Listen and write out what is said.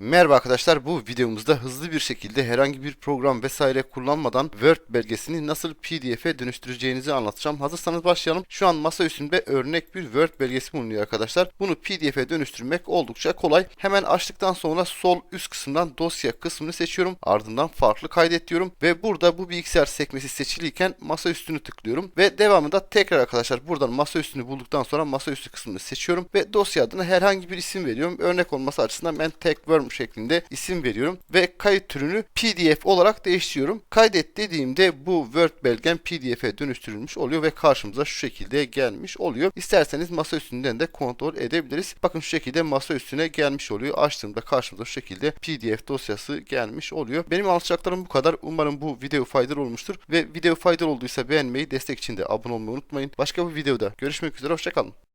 Merhaba arkadaşlar bu videomuzda hızlı bir şekilde herhangi bir program vesaire kullanmadan Word belgesini nasıl PDF'e dönüştüreceğinizi anlatacağım. Hazırsanız başlayalım. Şu an masa üstünde örnek bir Word belgesi bulunuyor arkadaşlar. Bunu PDF'e dönüştürmek oldukça kolay. Hemen açtıktan sonra sol üst kısımdan dosya kısmını seçiyorum. Ardından farklı kaydet diyorum ve burada bu bilgisayar sekmesi seçiliyken masa üstünü tıklıyorum ve devamında tekrar arkadaşlar buradan masa üstünü bulduktan sonra masa üstü kısmını seçiyorum ve dosya adına herhangi bir isim veriyorum. Örnek olması açısından ben tek worm şeklinde isim veriyorum ve kayıt türünü PDF olarak değiştiriyorum. Kaydet dediğimde bu Word belgem PDF'e dönüştürülmüş oluyor ve karşımıza şu şekilde gelmiş oluyor. İsterseniz masa üstünden de kontrol edebiliriz. Bakın şu şekilde masa üstüne gelmiş oluyor. Açtığımda karşımıza şu şekilde PDF dosyası gelmiş oluyor. Benim anlatacaklarım bu kadar. Umarım bu video faydalı olmuştur ve video faydalı olduysa beğenmeyi, destek için de abone olmayı unutmayın. Başka bir videoda görüşmek üzere. Hoşçakalın.